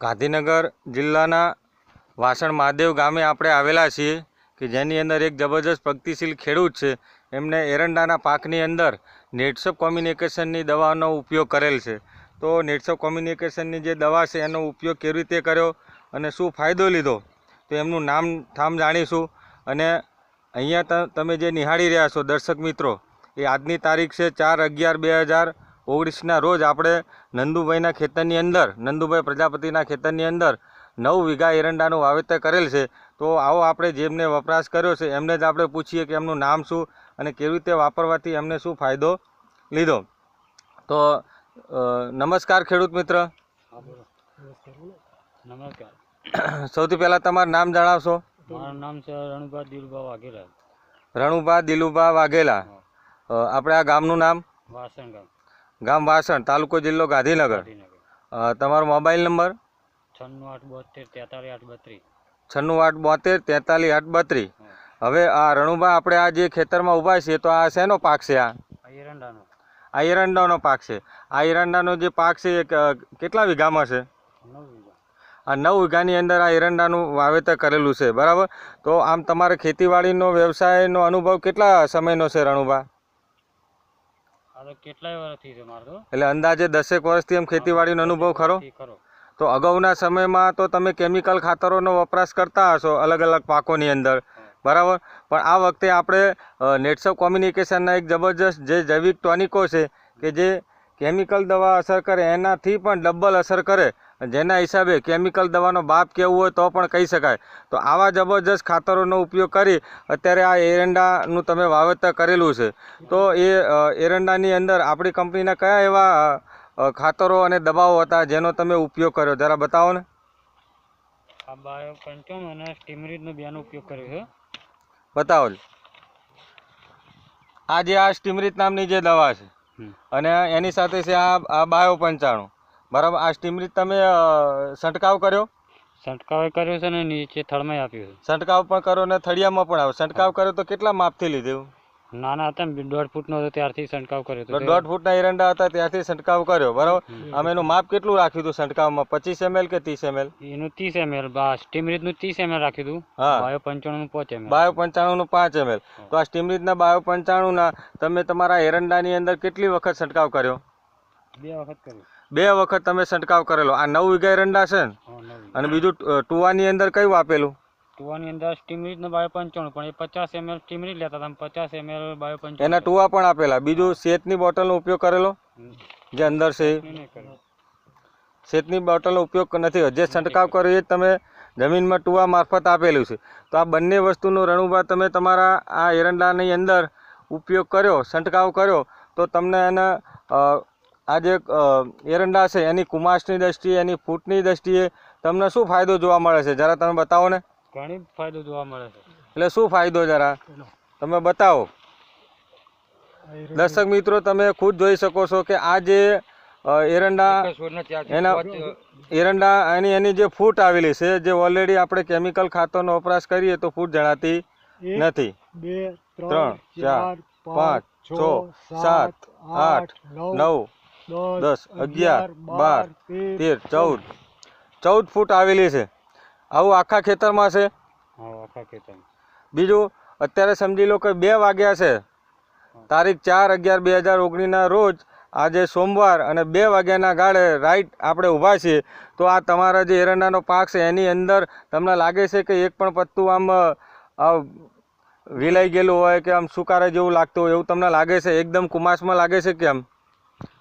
ગાંધીનગર જિલ્લાના વાસણ મહાદેવ ગામે આપણે આવેલા છીએ કે જેની અંદર એક જબરજસ્ત પ્રગતિશીલ ખેડૂત છે. એમને એરંડાના પાકની અંદર નેટસપ કોમ્યુનિકેશનની દવાનો ઉપયોગ કરેલ છે. તો નેટસપ કોમ્યુનિકેશનની જે દવા છે એનો ઉપયોગ કેવી રીતે કર્યો અને શું ફાયદો લીધો તો એમનું નામ ઠામ જાણીશું. અને અહીંયા તમે જે નિહાળી રહ્યા છો દર્શક મિત્રો, એ આજની તારીખ છે ચાર અગિયાર બે હજાર ઓગણીસના રોજ આપણે નંદુભાઈના ખેતરની અંદર નંદુભાઈ પ્રજાપતિના ખેતરની અંદર નવ વીઘા એરંડાનું વાવેતર કરેલ છે. તો આવો આપણે જેમને વપરાશ કર્યો છે એમને જ આપણે પૂછીએ કે એમનું નામ શું અને કેવી રીતે વાપરવાથી એમને શું ફાયદો લીધો. તો નમસ્કાર ખેડૂત મિત્ર. નમસ્કાર. સૌથી પહેલાં તમારું નામ જણાવશો. મારું નામ છે રણુભા દિલુભા વાઘેલા. રણુભા દિલુભા વાઘેલા. આપણે આ ગામનું નામ? વાસણ ગામ. ગામ વાસણ તાલુકો જિલ્લો ગાંધીનગર. તમારો મોબાઈલ નંબર? છન્નું આઠ બોતેર તેતાલીસ આઠ બત્રીસ. છન્નું આઠ બોતેર તેતાલીસ આઠ બત્રીસ. હવે આ રણુભા આપણે આ જે ખેતરમાં ઊભા છીએ તો આ શેનો પાક છે આ? આ એરંડાનો આ એરંડાનો પાક છે. આ એરંડાનો જે પાક છે એ કેટલા વીઘામાં છે? આ નવ વીઘાની અંદર આ એરંડાનું વાવેતર કરેલું છે બરાબર? તો આમ તમારે ખેતીવાડીનો વ્યવસાયનો અનુભવ કેટલા સમયનો છે રણુભા આ તો કેટલાય વર્ષથી છે મારે તો એટલે અંદાજે દસેક વર્ષથી એમ ખેતીવાડીનો અનુભવ ખરો? તો અગાઉના સમયમાં તો તમે કેમિકલ ખાતરોનો વપરાશ કરતા હશો અલગ અલગ પાકોની અંદર. બરાબર? પણ આ વખતે આપણે નેટસપ કોમ્યુનિકેશનના એક જબરજસ્ત જે જૈવિક ટોનિકો છે કે જે કેમિકલ દવા અસર કરે એનાથી પણ ડબલ અસર કરે. જેના હિસાબે કેમિકલ દવાનો બાપ કહેવું હોય તો પણ કહી શકાય. તો આવા જબરજસ્ત ખાતરોનો ઉપયોગ કરી અત્યારે આ એરંડાનું તમે વાવેતર કરેલું છે. તો એ એરંડાની અંદર આપણી કંપનીના કયા એવા ખાતરો અને દવાઓ હતા જેનો તમે ઉપયોગ કર્યો? જરા બતાવો ને. આ બાયો પંચમ અને સ્ટીમરીજનો ઉપયોગ કર્યો છે. બતાવો આ જે આ સ્ટીમરીત નામની જે દવા છે અને એની સાથે છે આ આ બાયો પંચાણું બરાબર આ સ્ટીમરીત તમે છંટકાવ કર્યો? છંટકાવ કર્યો છે ને નીચે થળમાં આપ્યું છંટકાવ પણ કર્યો ને થળિયામાં પણ આવ્યો. છંટકાવ કર્યો તો કેટલા માપથી લીધું? નાના હતા ને દોઢ ફૂટનો હતો ત્યારથી છંટકાવ કર્યો હતો દોઢ ફૂટના એરંડા હતા ત્યારથી છંટકાવ કર્યો બરાબર? અમે એનું માપ કેટલું રાખ્યું હતું છંટકાવમાં? પચીસ એમએલ કે ત્રીસ એમએલ? એનું ત્રીસ એમએલ સ્ટીમરીજનું ત્રીસ એમએલ રાખ્યું હતું. હા. બાયો પંચાણું પાંચ એમએલ. બાયો પંચાણુંનું પાંચ એમએલ. તો આ સ્ટીમરીતના બાયો પંચાણુંના તમે તમારા એરંડાની અંદર કેટલી વખત છંટકાવ કર્યો? બે વખત કર્યું. બે વખત તમે છંટકાવ કરેલો. આ નવ વીઘા એરંડા છે ને? અને બીજું ટુવાની અંદર કયું આપેલું? ટુવાની અંદર સ્ટીમરીજનો બાયો પંચાણું પણ એ પચાસ એમએલ સ્ટીમરીજ લેતા હતા પચાસ એમએલ બાયો પંચાણું એના ટુવા પણ આપેલા. બીજું શેતની બોટલનો ઉપયોગ કરેલો? જે અંદર છે. શેતની બોટલનો ઉપયોગ નથી જે છંટકાવ કર્યો એ તમે જમીનમાં ટુવા મારફત આપેલું છે. તો આ બંને વસ્તુનો રણુભા તમે તમારા આ એરંડાની અંદર ઉપયોગ કર્યો છંટકાવ કર્યો તો તમને એના આ જે એરંડા છે એની કુમાસની દ્રષ્ટિએ એની ફૂટની દ્રષ્ટિએ તમને શું ફાયદો જોવા મળે છે? જરા તમે બતાવો ને. ઘણી ફાયદો જોવા મળે છે. એટલે શું ફાયદો જરા? તમે બતાવો. દર્શક મિત્રો તમે ખુદ જોઈ શકો છો કે આ જે એરંડા એના એરંડા એની એની જે ફૂટ આવેલી છે જે ઓલરેડી આપણે કેમિકલ ખાતરનો વપરાશ કરીએ તો ફૂટ જણાતી નથી. બે ત્રણ, ચાર, પાંચ છ સાત આઠ નવ દસ અગિયાર બાર તેર ચૌદ. ચૌદ. ફૂટ આવેલી છે. આવું આખા ખેતરમાં છે? આખા ખેતરમાં. બીજું અત્યારે સમજી લો કે બે વાગ્યા છે. તારીખ ચાર અગિયાર બે હજાર ઓગણીસના રોજ આજે સોમવાર અને બે વાગ્યાના ગાળે રાઈટ આપણે ઊભા છીએ. તો આ તમારા જે એરંડાનો પાક છે એની અંદર તમને લાગે છે કે એક પણ પત્તું આમ વિલાઈ ગયેલું હોય કે આમ સુકારા જેવું લાગતું હોય એવું તમને લાગે છે? એકદમ કુમાસમાં લાગે છે કે આમ?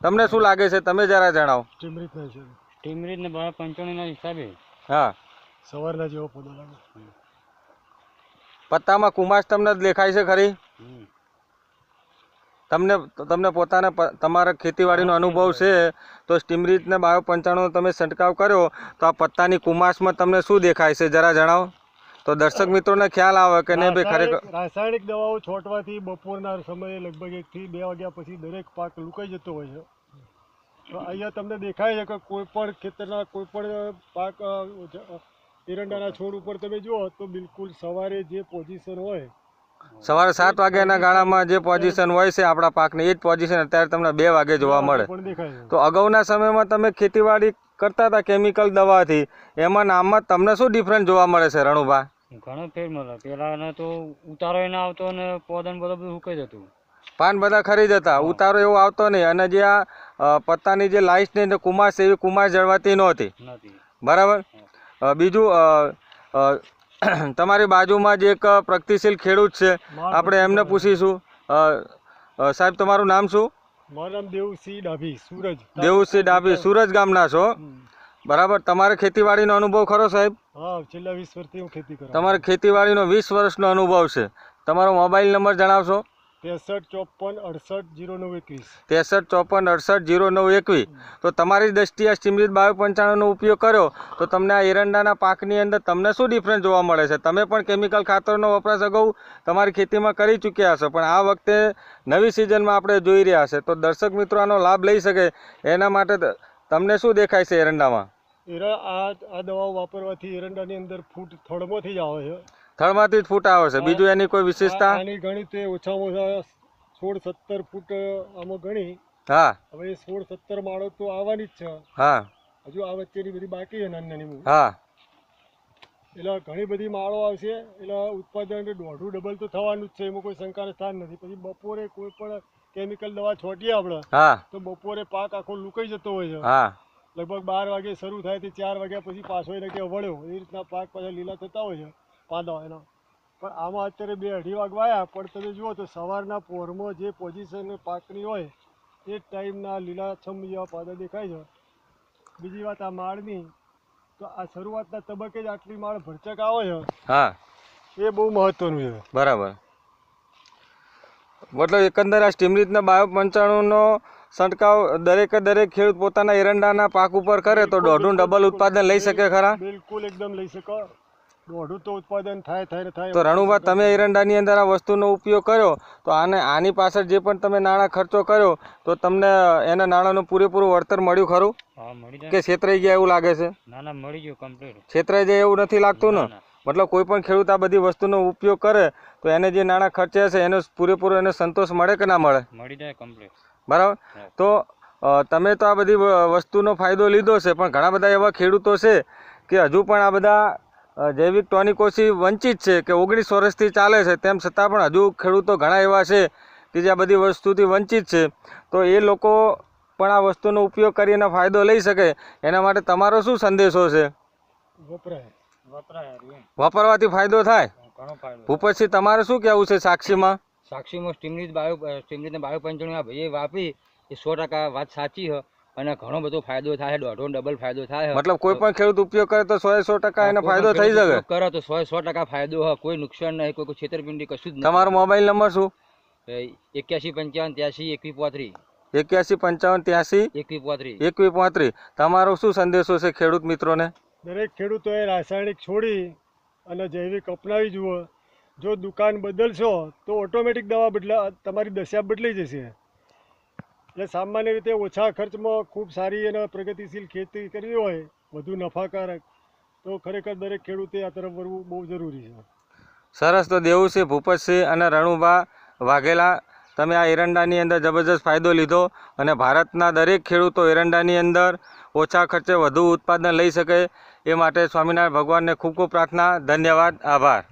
તમને શું લાગે છે? તમે જરા જણાવો. ચીમરીત ના છે. સ્ટીમરીજ ને બાયો પંચાણુંના હિસાબે. હા. સવારના જેવો પોદો લાગે પત્તામાં કુમાશ તમને દેખાય છે ખરી? તમને તમને પોતાને તમારા ખેતીવાડીનો અનુભવ છે તો સ્ટીમરીતને બાયો પંચાણું તમે છંટકાવ કર્યો તો આ પત્તાની કુમાશમાં તમને શું દેખાય છે? જરા જણાવો. તો દર્શક મિત્રોને ખ્યાલ આવે કે નહીં ભાઈ ખરેખર? રાસાયણિક દવાઓ છોટવાથી બપોરના સમયે લગભગ એકથી બે વાગ્યા પછી દરેક પાક લુકાઈ જતો હોય છે. તો અહીંયા તમને દેખાય છે કે કોઈ પણ ખેતરના કોઈ પણ પાક એરંડાના છોડ ઉપર તમે જુઓ તો બિલકુલ સવારે જે પોઝિશન હોય સવારે સાત વાગ્યાના ગાળામાં જે પોઝિશન હોય છે આપણા પાકની એ જ પોઝિશન અત્યારે તમને બે વાગે જોવા મળે. તો અગાઉના સમયમાં તમે ખેતીવાડી કરતા હતા કેમિકલ દવાથી એમાં નામમાં તમને શું ડિફરન્સ જોવા મળે છે રણુભા? ઘણો ફેર મળે. પહેલાંને તો ઉતારો એને આવતો ને પોદન બધું બધું સુકાઈ જતું. પાન બધા ખરી જતા. ઉતારો એવો આવતો નહીં. અને જે આ પત્તાની જે લાઈટ ને કુમાશ એવી કુમાશ જળવાતી નહોતી. બરાબર? બીજું તમારી બાજુમાં જ એક પ્રગતિશીલ ખેડૂત છે આપણે એમને પૂછીશું. સાહેબ તમારું નામ શું? મારું નામ દેવસિંહ ડાભી સુરજ. દેવુસિંહ ડાભી સુરજ ગામના છો. બરાબર? તમારે ખેતીવાડીનો અનુભવ ખરો સાહેબ? હા છેલ્લા વીસ વર્ષથી હું ખેતી કરું. તમારે ખેતીવાડીનો વીસ વર્ષનો અનુભવ છે. તમારો મોબાઈલ નંબર જણાવશો? ત્રેસઠ ચોપન અડસઠ જીરો નવ એકવીસ. ત્રેસઠ ચોપન અડસઠ જીરો નવ એકવીસ. તો તમારી દ્રષ્ટિએ આ સ્ટીમરીત બાયો પંચાણુંનો ઉપયોગ કર્યો તો તમને આ એરંડાના પાકની અંદર તમને શું ડિફરન્સ જોવા મળે છે? તમે પણ કેમિકલ ખાતરનો વપરાશ અગાઉ તમારી ખેતીમાં કરી ચૂક્યા હશો પણ આ વખતે નવી સિઝનમાં આપણે જોઈ રહ્યા છે. તો દર્શક મિત્રો આનો લાભ લઈ શકે એના માટે તમને શું દેખાય છે એરંડામાં? એરા આ આ દવાઓ વાપરવાથી એરંડાની અંદર ફૂટ થડમાંથી જ આવે છે. થડમાંથી જ ફૂટ આવે છે. બીજું એની કોઈ વિશેષતા? આની ગણી તે ઓછામાં ઓછા સોળ સત્તર ફૂટ આમાં ગણી. હા. હવે સોળ સત્તર માળો તો આવવાની જ છે. હા. હજુ આ વચ્ચેની બધી બાકી છે નાની નાની હા. એટલે ઘણી બધી માળો આવશે. એટલે ઉત્પાદન દોઢું ડબલ તો થવાનું જ છે. એમાં કોઈ શંકાને સ્થાન નથી. પછી બપોરે કોઈ પણ કેમિકલ દવા છોટીએ આપણે તો બપોરે પાક આખો લુકાઈ જતો હોય છે. હા. લગભગ બાર વાગે શરૂ થાય તે ચાર વાગ્યા પછી પાછો એને કે વળ્યો. એ રીતના પાક પાછા લીલા થતા હોય છે પાંદા એના. પણ આમાં અત્યારે બે અઢી વાગ વાયા પણ તમે જુઓ તો સવારના પોરમાં જે પોઝિશન પાકની હોય એ જ ટાઈમના લીલાછમ જેવા પાદા દેખાય છે. બીજી વાત આ માળની તો આ શરૂઆતના તબક્કે જ આટલી માળ ભરચક આવે છે. હા. એ બહુ મહત્વનું છે. બરાબર. મતલબ એકંદર આ સ્ટીમરીતના બાયો પંચાણુંનો છંટકાવ દરેકે દરેક ખેડૂત પોતાના એરંડાના પાક ઉપર કરે તો દોઢું ડબલ ઉત્પાદન લઈ શકે ખરા? બિલકુલ એકદમ લઈ શકો. દોઢું તો ઉત્પાદન થાય થાય થાય. તો રણુભા તમે એરંડાની અંદર આ વસ્તુનો ઉપયોગ કર્યો તો આને આની પાછળ જે પણ તમે નાણાં ખર્ચો કર્યો તો તમને એના નાણાંનું પૂરેપૂરું વળતર મળ્યું ખરું? હા મળી જાય. કે છેતરાઈ ગયા એવું લાગે છે? ના ના મળી ગયું કમ્પ્લીટ છેતરાઈ જાય એવું નથી લાગતું ને? મતલબ કોઈ પણ ખેડૂત આ બધી વસ્તુનો ઉપયોગ કરે તો એને જે નાણાં ખર્ચે છે એનો પૂરેપૂરો એને સંતોષ મળે કે ના મળે? મળી જાય કમ્પ્લીટ બરાબર? તો તમે તો આ બધી વસ્તુનો ફાયદો લીધો છે પણ ઘણા બધા એવા ખેડૂતો છે કે હજુ પણ આ બધા જૈવિક ટોનિકોથી વંચિત છે કે ઓગણીસ વર્ષથી ચાલે છે તેમ છતાં પણ હજુ ખેડૂતો ઘણા એવા છે કે જે આ બધી વસ્તુથી વંચિત છે. તો એ લોકો પણ આ વસ્તુનો ઉપયોગ કરીને ફાયદો લઈ શકે. એના માટે તમારો શું સંદેશો છે? વપરાય. વપરાય વાપરવાથી ફાયદો થાય? ઘણો ભૂપતસિંહ તમારે શું કહેવું છે સાક્ષીમાં? સાક્ષીમાં સ્ટીમરીત બાયો સ્ટીમરીતને બાયો પંચાણું આ ભાઈએ વાપરી એ સો ટકા વાત સાચી હ અને ઘણો બધો ફાયદો થાય દોઢો ડબલ ફાયદો થાય મતલબ કોઈ પણ ખેડૂત ઉપયોગ કરે તો સો સો ટકા એનો ફાયદો થઈ શકે? કરે તો સો સો ટકા ફાયદો હોય કોઈ નુકસાન નહીં કોઈ કોઈ છેતરપિંડી કશું જ નહીં તમારો મોબાઈલ નંબર શું? એક્યાસી પંચાવન ત્યાસી એકવી પોત્રી. એક્યાસી પંચાવન ત્યાસી એકવી પોત્રી. એકવી પોત્રી. તમારો શું સંદેશો છે ખેડૂત મિત્રોને? દરેક ખેડૂતોએ રાસાયણિક છોડી અને જૈવિક અપનાવી જુઓ. જો દુકાન બદલશો, તો ઓટોમેટિક દવા બદલા, તમારી દશા બદલાઈ જશે. એટલે સામાન્ય રીતે ઓછા ખર્ચમાં ખૂબ સારી અને પ્રગતિશીલ ખેતી કરવી હોય, વધુ નફાકારક, તો ખરેખર દરેક ખેડૂતે આ તરફ વળવું બહુ જરૂરી છે. સરસ. તો દેવુસિંહ, ભૂપતસિંહ અને રણુભા વાઘેલા, તમે આ એરંડાની અંદર જબરજસ્ત ફાયદો લીધો અને ભારતના દરેક ખેડૂતો એરંડાની અંદર ઓછા ખર્ચે વધુ ઉત્પાદન લઈ શકે એ માટે સ્વામિનારાયણ ભગવાનને ખૂબ ખૂબ પ્રાર્થના, ધન્યવાદ, આભાર.